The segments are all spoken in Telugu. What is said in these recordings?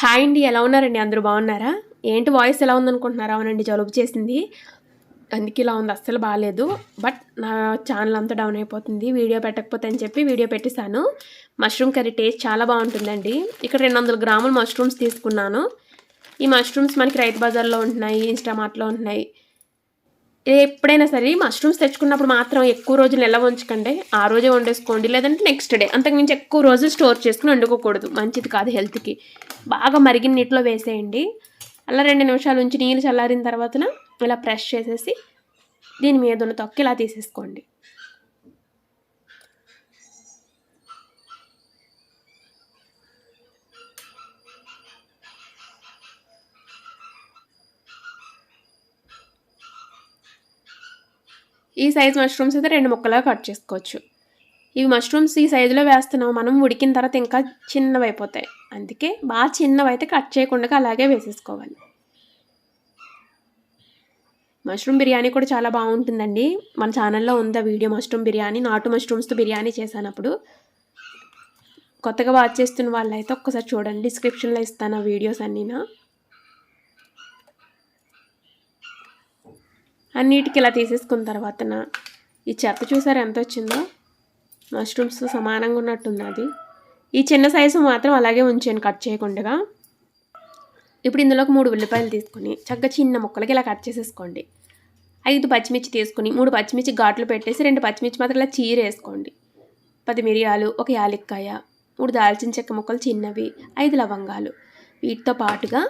హాయ్ అండి ఎలా ఉన్నారండి? అందరూ బాగున్నారా? ఏంటి వాయిస్ ఎలా ఉందనుకుంటున్నారా? అవునండి జలుబు చేసింది. అందుకే ఇలా ఉంది అస్సలు బాగాలేదు బట్ నా ఛానల్ అంతా డౌన్ అయిపోతుంది. వీడియో పెట్టకపోతే అని చెప్పి వీడియో పెట్టేశాను. మష్రూమ్ కర్రీ టేస్ట్ చాలా బాగుంటుందండి. ఇక్కడ రెండు వందల గ్రాముల మష్రూమ్స్ తీసుకున్నాను. ఈ మష్రూమ్స్ మనకి రైతు బజార్లో ఉంటున్నాయి ఇన్స్టామార్ట్లో ఉంటున్నాయి. ఎప్పుడైనా సరే మష్రూమ్స్ తెచ్చుకున్నప్పుడు మాత్రం ఎక్కువ రోజులు నిల్వ ఉంచకండి ఆ రోజే వండేసుకోండి. లేదంటే నెక్స్ట్ డే అంతకుమించి ఎక్కువ రోజులు స్టోర్ చేసుకుని వండుకోకూడదు. మంచిది కాదు హెల్త్కి బాగా మరిగిన నీటిలో వేసేయండి. అలా రెండు నిమిషాలు ఉంచి నీళ్ళు చల్లారిన తర్వాతన ఇలా ప్రెష్ చేసేసి దీని మీద ఉన్న తొక్క ఇలా తీసేసుకోండి. ఈ సైజ్ మష్రూమ్స్ అయితే రెండు ముక్కలా కట్ చేసుకోవచ్చు. ఇవి మష్రూమ్స్ ఈ సైజులో వేస్తున్నాం. మనం ఉడికిన తర్వాత ఇంకా చిన్నవి అయిపోతాయి. అందుకే బాగా చిన్నవి అయితే కట్ చేయకుండా అలాగే వేసేసుకోవాలి. మష్రూమ్ బిర్యానీ కూడా చాలా బాగుంటుందండి. మన ఛానల్లో ఉంది వీడియో మష్రూమ్ బిర్యానీ నాటు మష్రూమ్స్తో బిర్యానీ చేశానప్పుడు. కొత్తగా వాచ్ చేస్తున్న వాళ్ళైతే ఒక్కసారి చూడండి. డిస్క్రిప్షన్లో ఇస్తాను ఆ వీడియోస్ అన్నీనా అన్నిటికి ఇలా తీసేసుకున్న తర్వాతన ఈ చెత్త చూసారు ఎంత వచ్చిందో? మష్రూమ్స్ సమానంగా ఉన్నట్టుంది అది. ఈ చిన్న సైజు మాత్రం అలాగే ఉంచాను కట్ చేయకుండా. ఇప్పుడు ఇందులోకి మూడు ఉల్లిపాయలు తీసుకొని చక్కగా చిన్న ముక్కలకి ఇలా కట్ చేసేసుకోండి. ఐదు పచ్చిమిర్చి తీసుకుని మూడు పచ్చిమిర్చి ఘాట్లు పెట్టేసి రెండు పచ్చిమిర్చి మాత్రం ఇలా చీర వేసుకోండి. పది మిరియాలు ఒక యాలక్కాయ మూడు దాల్చిన చెక్క ముక్కలు చిన్నవి ఐదు లవంగాలు. వీటితో పాటుగా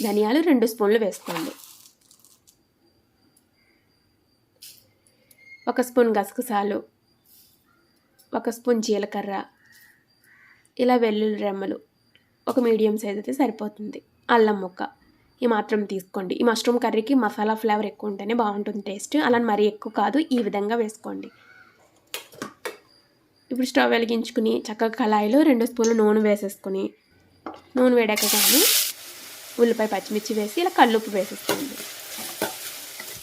ధనియాలు రెండు స్పూన్లు వేసుకోండి. ఒక స్పూన్ గసగసాలు ఒక స్పూన్ జీలకర్ర ఇలా వెల్లుల్లి రెమ్మలు. ఒక మీడియం సైజ్ అయితే సరిపోతుంది. అల్లం ముక్క. ఈ మాత్రం తీసుకోండి. ఈ మష్రూమ్ కర్రీకి మసాలా ఫ్లేవర్ ఎక్కువ ఉంటేనే బాగుంటుంది టేస్ట్. అలా మరీ ఎక్కువ కాదు ఈ విధంగా వేసుకోండి. ఇప్పుడు స్టవ్ వెలిగించుకుని చక్కగా కళాయిలో రెండు స్పూన్లు నూనె వేసేసుకుని నూనె వేడాక కానీ ఉల్లిపాయ పచ్చిమిర్చి వేసి ఇలా కల్లుప్పు వేసేసుకోండి.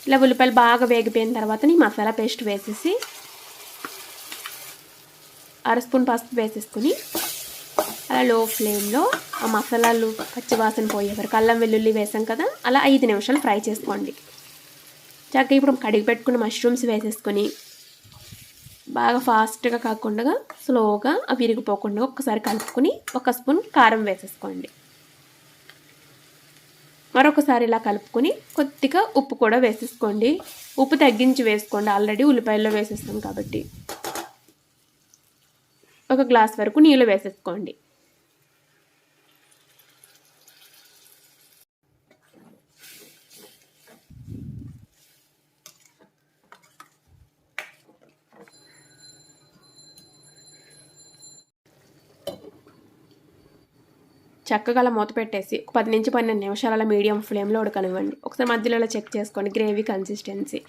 ఇలా ఉల్లిపాయలు బాగా వేగిపోయిన తర్వాత ఈ మసాలా పేస్ట్ వేసేసి అర స్పూన్ పసుపు వేసేసుకుని అలా లో ఫ్లేమ్లో ఆ మసాలాలు పచ్చివాసన పోయే వరకు అల్లం వెల్లుల్లి వేసాం కదా అలా ఐదు నిమిషాలు ఫ్రై చేసుకోండి. చక్కగా ఇప్పుడు కడిగి పెట్టుకున్న మష్రూమ్స్ వేసేసుకొని బాగా ఫాస్ట్గా కాకుండా స్లోగా అవి విరిగిపోకుండా ఒక్కసారి కలుపుకొని ఒక స్పూన్ కారం వేసేసుకోండి. మరొకసారి ఇలా కలుపుకొని కొద్దిగా ఉప్పు కూడా వేసేసుకోండి. ఉప్పు తగ్గించి వేసుకోండి. ఆల్రెడీ ఉల్లిపాయల్లో వేసేస్తాం కాబట్టి. ఒక గ్లాస్ వరకు నీళ్ళు వేసేసుకోండి. చక్కగా అలా మూత పెట్టేసి ఒక పది నుంచి పన్నెండు నిమిషాలు అలా మీడియం ఫ్లేమ్లో ఉడకనివ్వండి. ఒకసారి మధ్యలో అలా చెక్ చేసుకోండి. Gravy consistency.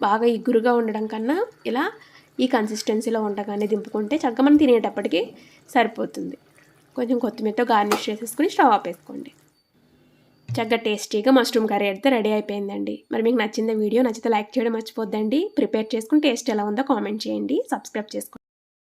బాగా ఇగురుగా ఉండడం కన్నా ఇలా ఈ కన్సిస్టెన్సీలో ఉండగానే దింపుకుంటే చక్కగా మనం తినేటప్పటికి సరిపోతుంది. కొంచెం కొత్తిమీరతో గార్నిష్ చేసేసుకుని స్టవ్ ఆపేసుకోండి. చక్కగా టేస్టీగా మష్రూమ్ కర్రీ అయితే రెడీ అయిపోయిందండి. మరి మీకు నచ్చింది వీడియో నచ్చితే లైక్ చేయడం మర్చిపోద్దండి. ప్రిపేర్ చేసుకుని టేస్ట్ ఎలా ఉందో కామెంట్ చేయండి. సబ్స్క్రైబ్ చేసుకోండి.